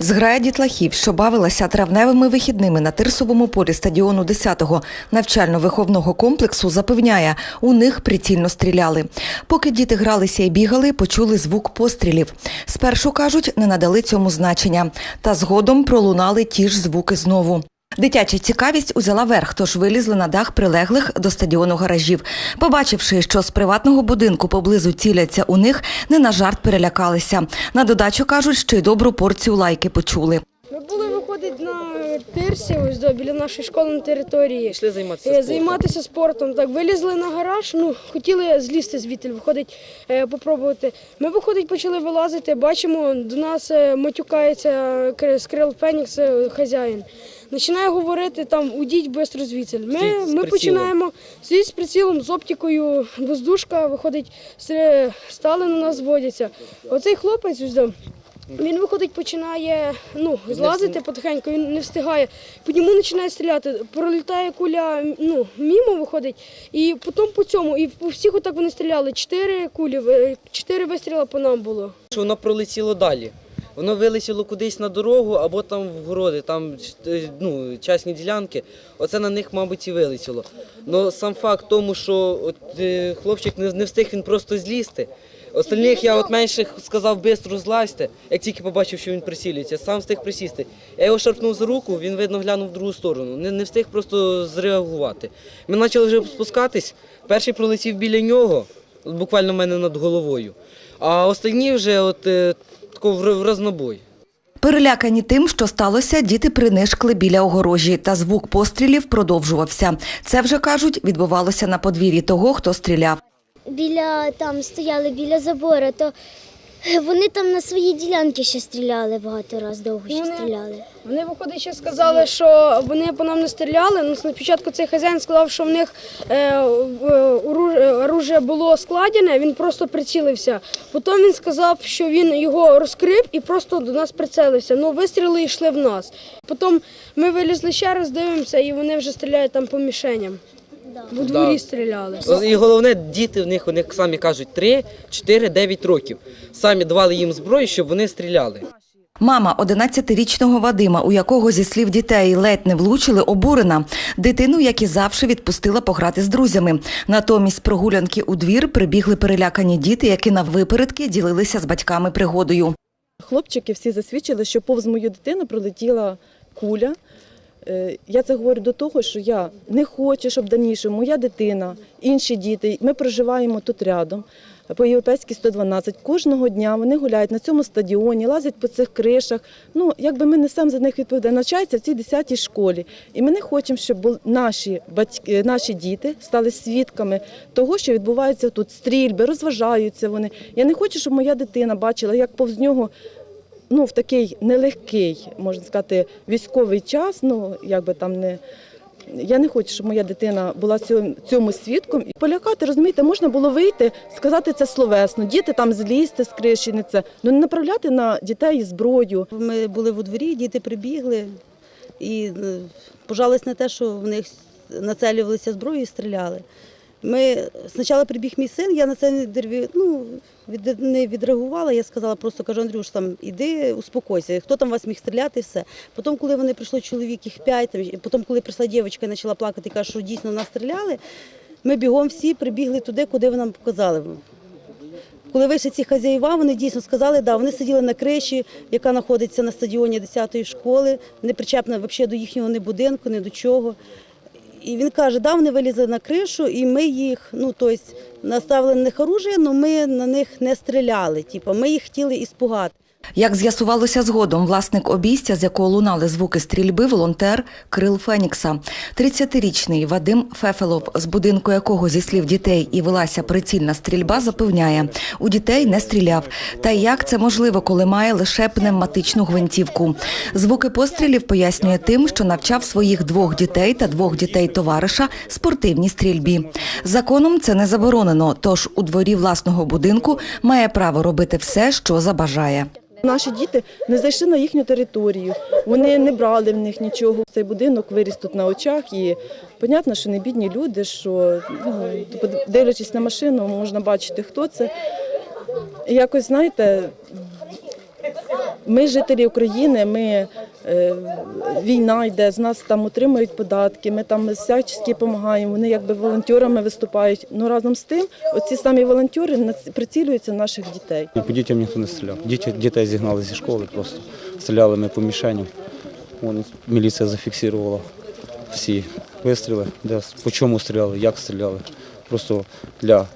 Зграя дітлахів, що бавилася травневими вихідними на тирсовому полі стадіону 10-го навчально-виховного комплексу, запевняє, у них прицільно стріляли. Поки діти гралися і бігали, почули звук пострілів. Спершу кажуть, не надали цьому значення, та згодом пролунали ті ж звуки знову. Дитяча цікавість узяла верх, тож вилізли на дах прилеглих до стадіону гаражів. Побачивши, що з приватного будинку поблизу ціляться у них, не на жарт перелякалися. На додачу кажуть, що й добру порцію лайки почули. Ми були виходить на тирсі, ось до біля нашої школи на території. Пішли займатися Е, спортом. Займатися спортом. Так, вилізли на гараж, ну, хотіли злізти звідти, виходить, е, попробувати. Ми, виходить, почали вилазити, бачимо, до нас е, матюкається з Крил Фенікс хазяїн. Починає говорити там, уйдіть швидко звідси. Ми, ми починаємо стоїть з прицілом, з оптикою, воздушка, виходить, стали на нас зводяться. Оцей хлопець, ось, він виходить, починає ну, злазити потихеньку, він не встигає. По ньому починає стріляти. Пролітає куля ну, мімо виходить, і потім по цьому. І по всіх отак вони стріляли. Чотири кулі, е, чотири вистріли по нам було. Воно пролетіло далі. Воно вилетіло кудись на дорогу або там в городи, там е, ну, частні ділянки. Оце на них, мабуть, і вилетіло. Но сам факт тому, що от, е, хлопчик не, не встиг він просто злізти. Остальних я от менше сказав швидко злазьте, як тільки побачив, що він присілюється, сам встиг присісти. Я його шарпнув за руку, він видно глянув в другу сторону. Не, не встиг просто зреагувати. Ми почали вже спускатись. Перший пролетів біля нього, буквально в мене над головою. А останні вже от е, тако в в рознобой. Перелякані тим, що сталося, діти принишкли біля огорожі, та звук пострілів продовжувався. Це вже кажуть, відбувалося на подвір'ї того, хто стріляв. біля там стояли біля забору, то вони там на свої ділянки ще стріляли багато разів, довго ще Вони- стріляли. Вони, виходить, ще сказали, що вони по нам не стріляли. Ну, спочатку цей хазяїн сказав, що в них е, в- оружие, було складене, він просто прицілився. Потім він сказав, що він його розкрив і просто до нас прицілився. Ну, вистріли йшли в нас. Потім ми вилізли ще раз, дивимося, і вони вже стріляють там по мішеням. В дворі Да. стріляли. І головне, діти в них, вони самі кажуть 3, 4, 9 років. Самі давали їм зброю, щоб вони стріляли. Мама 11-річного Вадима, у якого зі слів дітей ледь не влучили, обурена. Дитину, як і завжди, відпустила пограти з друзями. Натомість прогулянки у двір прибігли перелякані діти, які наввипередки ділилися з батьками пригодою. Хлопчики всі засвідчили, що повз мою дитину пролетіла куля. Е, Я це говорю до того, що я не хочу, щоб дальніше моя дитина, інші діти, ми проживаємо тут рядом. По європейській 112. Кожного дня вони гуляють на цьому стадіоні, лазять по цих кришах. Ну, якби ми несемо за них відповідальність, навчаються в цій 10-й школі. І ми не хочемо, щоб наші батьки, наші діти стали свідками того, що відбувається тут. Стрільби, розважаються вони. Я не хочу, щоб моя дитина бачила, як повз нього ну, в такий нелегкий, можна сказати, військовий час, ну, якби там не. Я не хочу, щоб моя дитина була цьому, свідком. І полякати, розумієте, можна було вийти, сказати це словесно, діти там злізти з криші, не це. Ну не направляти на дітей зброю. Ми були у дворі, діти прибігли і е, пожались на те, що в них нацелювалися зброю і стріляли. Ми спочатку прибіг мій син, я на це не дерві- ну, від, не відреагувала. Я сказала, просто кажу, Андрюш, там іди, успокойся, хто там вас міг стріляти, все. Потім, коли вони прийшло чоловік, їх п'ять, потім, коли прийшла дівчинка і почала плакати каже, що дійсно нас стріляли, ми бігом всі прибігли туди, куди ви нам показали. Коли вийшли ці хазяїва, вони дійсно сказали, да, вони сиділи на криші, яка знаходиться на стадіоні 10-ї школи, не причепна взагалі до їхнього ні будинку, ні до чого. І він каже, да, вони вилізли на кришу, і ми їх, ну тобто, наставили на них оружие, але ми на них не стріляли. Типу, ми їх хотіли іспугати. Як з'ясувалося згодом, власник обійстя, з якого лунали звуки стрільби, волонтер Крил Фенікса. 30-річний Вадим Фефелов, з будинку якого, зі слів дітей, і велася прицільна стрільба, запевняє, у дітей не стріляв. Та як це можливо, коли має лише пневматичну гвинтівку? Звуки пострілів пояснює тим, що навчав своїх двох дітей та двох дітей товариша спортивній стрільбі. Законом це не заборонено, тож у дворі власного будинку має право робити все, що забажає. Наші діти не зайшли на їхню територію, вони не брали в них нічого. Цей будинок виріс тут на очах, і понятно, що не бідні люди, що ну, дивлячись на машину, можна бачити, хто це. І якось, знаєте, Ми жителі України, ми е, війна йде, з нас там отримують податки, ми там всячески допомагаємо. Вони якби волонтерами виступають. Ну разом з тим, оці самі волонтери прицілюються наших дітей. По дітям ніхто не стріляв. Діти, дітей зігнали зі школи просто. Стріляли ми по мішеням. Вон, міліція зафіксувала всі вистріли, де, по чому стріляли, як стріляли. Просто для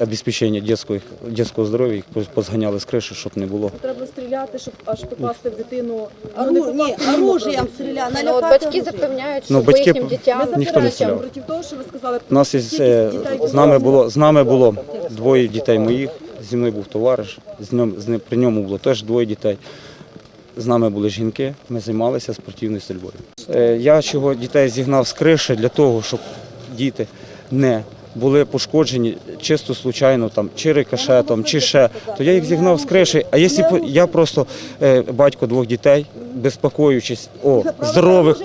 обезпечення дитячого, дитячого здоров'я їх позганяли з криші, щоб не було. Треба стріляти, щоб аж попасти в дитину. Ору... Ні, оружієм стріляли. Ну, от батьки запевняють, що Ну, батьки- їхнім дітям Ніхто не стріляв. проти того, що ви сказали. У нас із, е, з нами було з нами було двоє дітей моїх. Зі мною був товариш, з ним, з ним при ньому було теж двоє дітей. З нами були жінки, ми займалися спортивною стрільбою. Е, Я чого дітей зігнав з криші для того, щоб діти не були пошкоджені чисто случайно, там, чи рикошетом, чи ще, то я їх зігнав з криші. А якщо я просто е, батько двох дітей, безпокоючись о здорових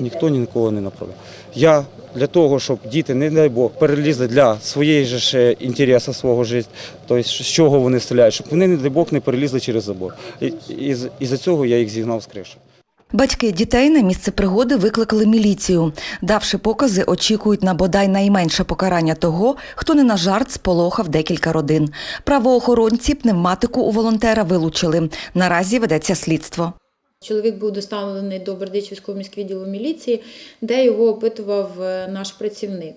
ніхто ні на кого не направив. Я для того, щоб діти, не дай Бог, перелізли для своєї ж інтересу свого життя, тобто з чого вони стріляють, щоб вони, не дай Бог, не перелізли через забор. І, і, і за цього я їх зігнав з криші. Батьки дітей на місце пригоди викликали міліцію. Давши покази, очікують на бодай найменше покарання того, хто не на жарт сполохав декілька родин. Правоохоронці пневматику у волонтера вилучили. Наразі ведеться слідство. Чоловік був доставлений до Бердичівського міськвідділу міліції, де його опитував е, наш працівник.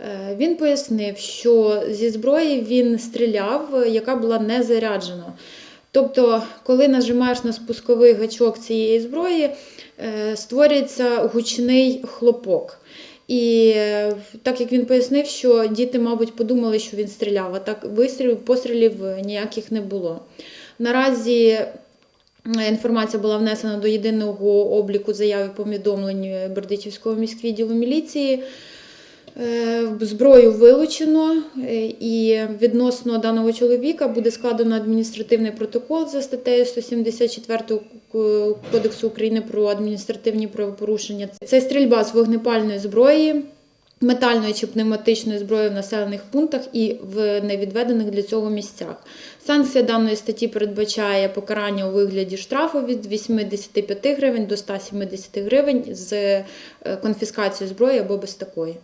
Е, Він пояснив, що зі зброї він стріляв, е, яка була не заряджена. Тобто, коли нажимаєш на спусковий гачок цієї зброї, е, створюється гучний хлопок. І е, так як він пояснив, що діти, мабуть, подумали, що він стріляв, а так вистрілів, пострілів ніяких не було. Наразі е, інформація була внесена до єдиного обліку заяви повідомлень Бердичівського міськвідділу міліції. Е, Зброю вилучено, е, і відносно даного чоловіка буде складено адміністративний протокол за статтею 174 Кодексу України про адміністративні правопорушення. Це стрільба з вогнепальної зброї, метальної чи пневматичної зброї в населених пунктах і в невідведених для цього місцях. Санкція даної статті передбачає покарання у вигляді штрафу від 85 гривень до 170 гривень з е, конфіскацією зброї або без такої.